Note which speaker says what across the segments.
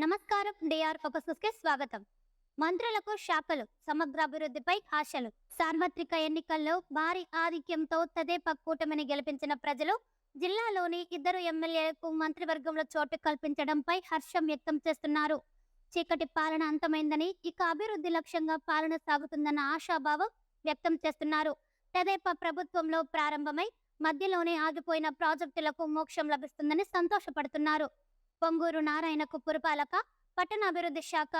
Speaker 1: నమస్కారం డిఆర్ ఫోకస్కి స్వాగతం. మంత్రులకు శాఖలు సమగ్రాభివృద్ధిపై ఆశలు. సార్వత్రిక ఎన్నికల్లో భారీ ఆధిక్యంతో తదేపా కూటమిని గెలిపించిన ప్రజలు జిల్లాలోని ఇద్దరు ఎమ్మెల్యేలకు మంత్రివర్గంలో చోటు కల్పించడంపై హర్షం వ్యక్తం చేస్తున్నారు. చీకటి పాలన అంతమైందని ఇక అభివృద్ధి లక్ష్యంగా పాలన సాగుతుందన్న ఆశాభావం వ్యక్తం చేస్తున్నారు. తదేపా ప్రభుత్వంలో ప్రారంభమై మధ్యలోనే ఆగిపోయిన ప్రాజెక్టులకు మోక్షం లభిస్తుందని సంతోషపడుతున్నారు. పొంగూరు నారాయణకు పురపాలక పట్టణాభివృద్ధి శాఖ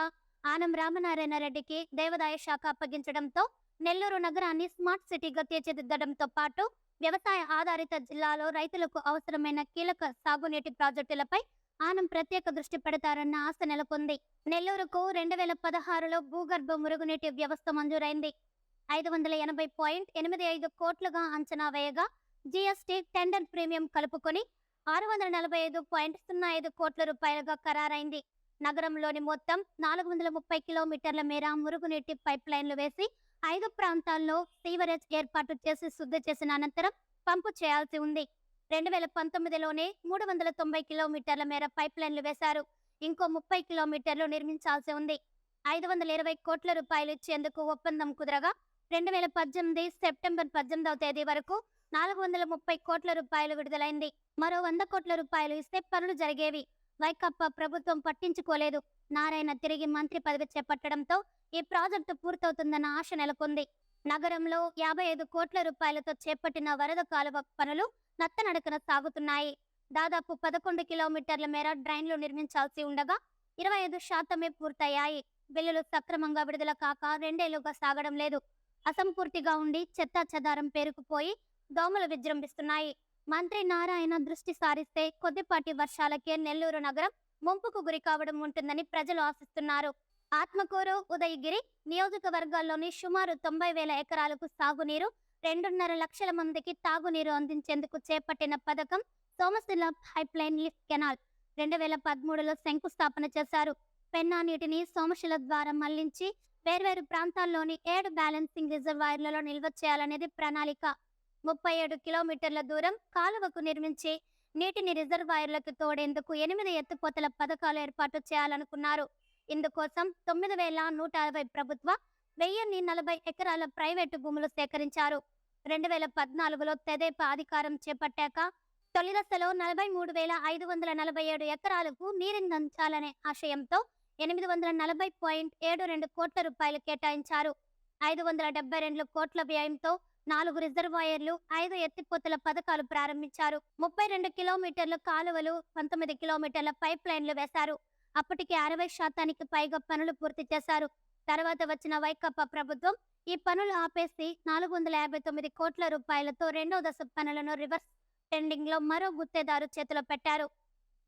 Speaker 1: ఆనం రామనారాయణ రెడ్డికి దేవాదాయ శాఖ అప్పగించడంతో నెల్లూరు నగరాన్ని స్మార్ట్ సిటీగా తీర్చిదిద్దడంతో పాటు వ్యవసాయ ఆధారిత జిల్లాలో రైతులకు అవసరమైన కీలక సాగునీటి ప్రాజెక్టులపై ఆనం ప్రత్యేక దృష్టి పెడతారన్న ఆశ నెలకొంది. నెల్లూరుకు రెండు వేల పదహారులో భూగర్భ మురుగునీటి వ్యవస్థ మంజూరైంది. ఐదు వందల ఎనభై పాయింట్ ఎనిమిది ఐదు కోట్లుగా అంచనా వేయగా జిఎస్టి టెండర్ ప్రీమియం కలుపుకొని ఆరు వందల నలభై ఐదు పాయింట్ సున్నా ఐదు కోట్ల రూపాయలుగా ఖరారైంది. నగరంలోని మొత్తం నాలుగు వందల ముప్పై కిలోమీటర్ల మేర మురుగునీటి పైప్ లైన్లు వేసి ఐదు ప్రాంతాల్లో సీవరేజ్ ఏర్పాటు చేసి శుద్ధి చేసిన అనంతరం పంపు చేయాల్సి ఉంది. రెండు వేల పంతొమ్మిదిలోనే మూడు వందల తొంభై కిలోమీటర్ల మేర పైప్ లైన్లు వేశారు. ఇంకో ముప్పై కిలోమీటర్లు నిర్మించాల్సి ఉంది. ఐదు వందల ఇరవై కోట్ల రూపాయలు ఇచ్చేందుకు ఒప్పందం కుదరగా రెండు వేల పద్దెనిమిది సెప్టెంబర్ పద్దెనిమిదవ తేదీ వరకు నాలుగు వందల ముప్పై కోట్ల రూపాయలు విడుదలైంది. మరో వంద కోట్ల రూపాయలు ఇస్తే పనులు జరిగేవి. వైకప్ప ప్రభుత్వం పట్టించుకోలేదు. నారాయణ తిరిగి మంత్రి పదవి చేపట్టడంతో ఈ ప్రాజెక్టు పూర్తవుతుందన్న ఆశ నెలకొంది. నగరంలో యాభై ఐదు కోట్ల రూపాయలతో చేపట్టిన వరద కాలువ పనులు నత్తనడకన సాగుతున్నాయి. దాదాపు పదకొండు కిలోమీటర్ల మేర డ్రైన్లు నిర్మించాల్సి ఉండగా ఇరవై ఐదు శాతమే పూర్తయ్యాయి. బిల్లులు సక్రమంగా విడుదల కాక రెండేళ్ళుగా సాగడం లేదు. అసంపూర్తిగా ఉండి చెత్తా చెదారం పేరుకుపోయి దోమలు విజృంభిస్తున్నాయి. మంత్రి నారాయణ దృష్టి సారిస్తే కొద్దిపాటి వర్షాలకే నెల్లూరు నగరం ముంపుకు గురి కావడం ఉంటుందని ప్రజలు ఆశిస్తున్నారు. ఆత్మకూరు ఉదయగిరి నియోజకవర్గాల్లోని సుమారు తొంభై వేల ఎకరాలకు సాగునీరు రెండున్నర లక్షల మందికి తాగునీరు అందించేందుకు చేపట్టిన పథకం సోమశిల పైప్లైన్ లిఫ్ట్ కెనాల్ రెండు వేల పదమూడులో శంకుస్థాపన చేశారు. పెన్నా నీటిని సోమశిల ద్వారా మళ్ళించి వేర్వేరు ప్రాంతాల్లోని ఏడు బ్యాలెన్సింగ్ రిజర్వాయర్లలో నిల్వ చేయాలనేది ప్రణాళిక. ముప్పై ఏడు కిలోమీటర్ల దూరం కాలువకు నిర్మించి నీటిని రిజర్వాయర్లకు తోడేందుకు ఎనిమిది ఎత్తుపోతల పథకాలు ఏర్పాటు చేయాలనుకున్నారు. ఇందుకోసం తొమ్మిది వేల నూట అరవై ప్రభుత్వ వెయ్యిన్ని నలభై ఎకరాల ప్రైవేటు భూములు సేకరించారు. రెండు వేల పద్నాలుగులో తెదేపా అధికారం చేపట్టాక తొలి దశలో నలభై మూడు వేల ఐదు వందల నలభై ఏడు ఎకరాలకు నీరందించాలనే ఆశయంతో ఎనిమిది వందల నలభై పాయింట్ ఏడు రెండు కోట్ల రూపాయలు కేటాయించారు. ఐదు వందల డెబ్బై రెండు కోట్ల వ్యయంతో నాలుగు రిజర్వాయర్లు ఐదు ఎత్తిపోతల పథకాలు ప్రారంభించారు. ముప్పై రెండు కిలోమీటర్ల కాలువలు పంతొమ్మిది కిలోమీటర్ల పైప్ లైన్లు వేశారు. అప్పటికి అరవై శాతానికి పైగా పనులు పూర్తి చేశారు. తర్వాత వచ్చిన వైకప్ప ప్రభుత్వం ఈ పనులు ఆపేసి నాలుగు వందల యాభై తొమ్మిది కోట్ల రూపాయలతో రెండో దశ పనులను రివర్స్ టెండింగ్లో మరో గుత్తేదారు చేతిలో పెట్టారు.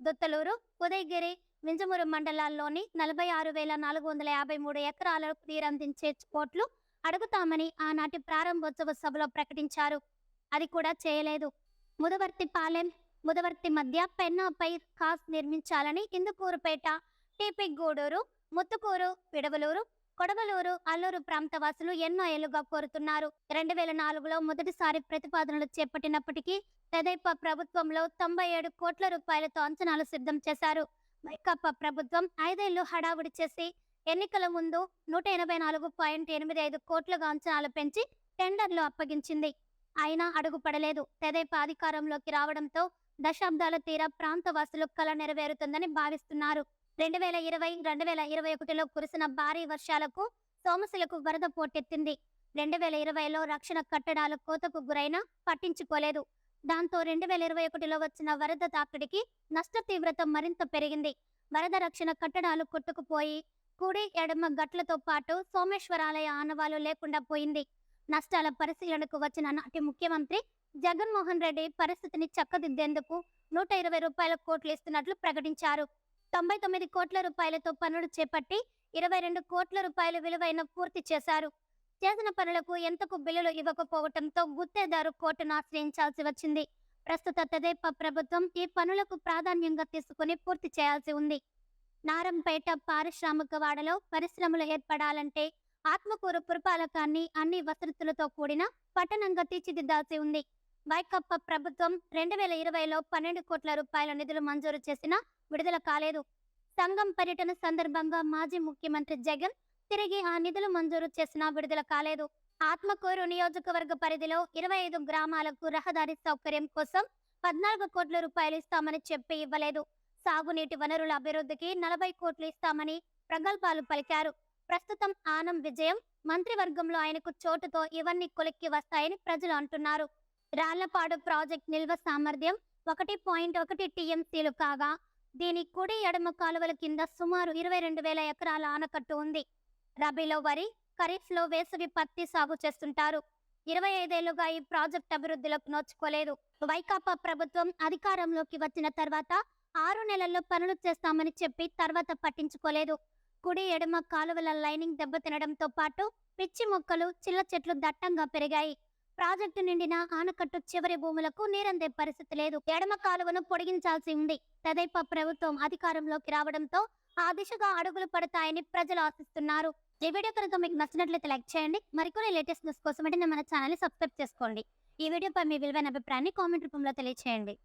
Speaker 1: దుత్తలూరు ఉదయగిరి వింజమూరు మండలాల్లోని నలభై ఆరు వేల నాలుగు వందల యాభై మూడు ఎకరాలకు నీరందించే కోట్లు అడుగుతామని ఆనాటి ప్రారంభోత్సవ సభలో ప్రకటించారు. అది కూడా చేయలేదు. ముదవర్తి పాలెం ముదవర్తి మధ్య పెన్నాపై కాస్ నిర్మించాలని ఇందుకూరుపేట టీపీ గూడూరు ముత్తుకూరు విడవలూరు కొడవలూరు అల్లూరు ప్రాంత వాసులు ఎన్నో ఏళ్ళుగా కోరుతున్నారు. రెండు వేల నాలుగులో మొదటిసారి ప్రతిపాదనలు చేపట్టినప్పటికీ తెదేపా ప్రభుత్వంలో తొంభై ఏడు కోట్ల రూపాయలతో అంచనాలు సిద్ధం చేశారు. వైకాపా ప్రభుత్వం ఐదేళ్ళు హడావుడి చేసి ఎన్నికల ముందు నూట ఎనభై నాలుగు పాయింట్ ఎనిమిది ఐదు కోట్లుగా అంచనాలు పెంచి టెండర్లు అప్పగించింది. అయినా అడుగుపడలేదు తెదేపా అధికారంలోకి రావడంతో దశాబ్దాల తీర ప్రాంతవాసులు కల నెరవేరుతుందని భావిస్తున్నారు. రెండు వేల ఇరవై రెండు వేల ఇరవై ఒకటిలో కురిసిన భారీ వర్షాలకు సోమసులకు వరద పోటెత్తింది. రెండు వేల ఇరవైలో రక్షణ కట్టడాలు కోతకు గురైనా పట్టించుకోలేదు. దాంతో రెండు వేల ఇరవై ఒకటిలో వచ్చిన వరద తాకిడికి నష్ట తీవ్రత మరింత పెరిగింది. వరద రక్షణ కట్టడాలు కొట్టుకుపోయి కుడి ఎడమ గట్లతో పాటు సోమేశ్వరాలయ ఆనవాలు లేకుండా పోయింది. నష్టాల పరిశీలనకు వచ్చిన నాటి ముఖ్యమంత్రి జగన్మోహన్ రెడ్డి పరిస్థితిని చక్కదిద్దేందుకు నూట ఇరవై రూపాయల కోట్లు ఇస్తున్నట్లు ప్రకటించారు. తొంభై తొమ్మిది కోట్ల రూపాయలతో పనులు చేపట్టి ఇరవై రెండు కోట్ల రూపాయల విలువైన పూర్తి చేశారు. చేసిన పనులకు ఎంతకు బిల్లులు ఇవ్వకపోవడంతో గుత్తేదారు కోర్టును ఆశ్రయించాల్సి వచ్చింది. ప్రస్తుత తెదేపా ప్రభుత్వం ఈ పనులకు ప్రాధాన్యంగా తీసుకుని పూర్తి చేయాల్సి ఉంది. నారంపేట పారిశ్రామిక వాడలో పరిశ్రమలు ఏర్పడాలంటే ఆత్మకూరు పురపాలకాన్ని అన్ని వసతులతో కూడిన పట్టణంగా తీర్చిదిద్దాల్సి ఉంది. వైకప్ప ప్రభుత్వం రెండు వేల ఇరవైలో పన్నెండు కోట్ల రూపాయల నిధులు మంజూరు చేసినా విడుదల కాలేదు. సంఘం పర్యటన సందర్భంగా మాజీ ముఖ్యమంత్రి జగన్ తిరిగి ఆ నిధులు మంజూరు చేసినా విడుదల కాలేదు. ఆత్మకూరు నియోజకవర్గ పరిధిలో ఇరవై ఐదు గ్రామాలకు రహదారి సౌకర్యం కోసం పద్నాలుగు కోట్ల రూపాయలు ఇస్తామని చెప్పి ఇవ్వలేదు. సాగునీటి వనరుల అభివృద్ధికి నలభై కోట్లు ఇస్తామని ప్రగల్భాలు పలికారు. ప్రస్తుతం ఆనం విజయం మంత్రివర్గంలో ఆయనకు చోటుతో ఇవన్నీ కొలిక్కి వస్తాయని ప్రజలు అంటున్నారు. రాళ్ళపాడు ప్రాజెక్ట్ నిల్వ సామర్థ్యం ఒకటి పాయింట్ ఒకటి టీఎంసీలు కాగా దీని కుడి ఎడమ కాలువల కింద సుమారు ఇరవై రెండు వేల ఎకరాల ఆనకట్టు ఉంది. రబీలో వరి ఖరీఫ్లో వేసవి పత్తి సాగు చేస్తుంటారు. ఇరవై ఐదేళ్ళుగా ఈ ప్రాజెక్ట్ అభివృద్ధిలోకి నోచుకోలేదు. వైకాపా ప్రభుత్వం అధికారంలోకి వచ్చిన తర్వాత ఆరు నెలల్లో పనులు చేస్తామని చెప్పి తర్వాత పట్టించుకోలేదు. కుడి ఎడమ కాలువల లైనింగ్ దెబ్బతినడంతో పాటు పిచ్చి మొక్కలు చిల్ల చెట్లు దట్టంగా పెరిగాయి. ప్రాజెక్టు నిండిన ఆనకట్టు చివరి భూములకు నీరందే పరిస్థితి లేదు. ఎడమ కాలువను పొడిగించాల్సి ఉంది. తదేపా ప్రభుత్వం అధికారంలోకి రావడంతో ఆ దిశగా అడుగులు పడతాయని ప్రజలు ఆశిస్తున్నారు. ఈ వీడియో కనుక మీకు నచ్చినట్లయితే లైక్ చేయండి. మరికొన్ని లేటెస్ట్ న్యూస్ కోసం మన ఛానల్ సబ్స్క్రైబ్ చేసుకోండి. ఈ వీడియోపై మీ విలువైన అభిప్రాయాన్ని కామెంట్ రూపంలో తెలియచేయండి.